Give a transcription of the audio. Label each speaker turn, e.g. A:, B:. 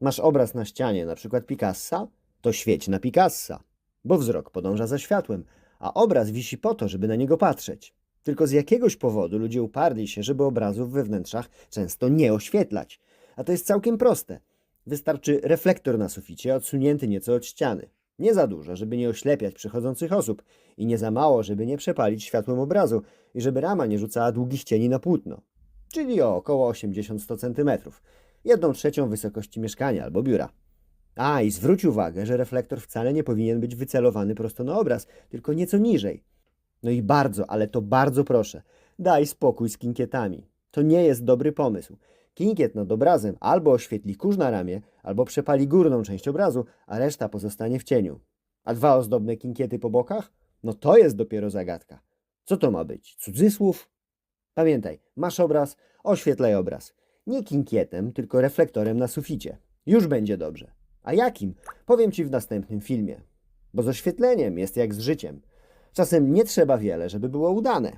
A: Masz obraz na ścianie, na przykład Picassa? To świeć na Picassa, bo wzrok podąża za światłem, a obraz wisi po to, żeby na niego patrzeć. Tylko z jakiegoś powodu ludzie uparli się, żeby obrazów we wnętrzach często nie oświetlać. A to jest całkiem proste. Wystarczy reflektor na suficie, odsunięty nieco od ściany. Nie za dużo, żeby nie oślepiać przechodzących osób i nie za mało, żeby nie przepalić światłem obrazu i żeby rama nie rzucała długich cieni na płótno. Czyli o około 80-100 cm. Jedną trzecią wysokości mieszkania albo biura. A, i zwróć uwagę, że reflektor wcale nie powinien być wycelowany prosto na obraz, tylko nieco niżej. No i bardzo, ale to bardzo proszę, daj spokój z kinkietami. To nie jest dobry pomysł. Kinkiet nad obrazem albo oświetli kurz na ramię, albo przepali górną część obrazu, a reszta pozostanie w cieniu. A dwa ozdobne kinkiety po bokach? No to jest dopiero zagadka. Co to ma być? Cudzysłów? Pamiętaj, masz obraz, oświetlaj obraz. Nie kinkietem, tylko reflektorem na suficie. Już będzie dobrze. A jakim? Powiem Ci w następnym filmie. Bo z oświetleniem jest jak z życiem. Czasem nie trzeba wiele, żeby było udane.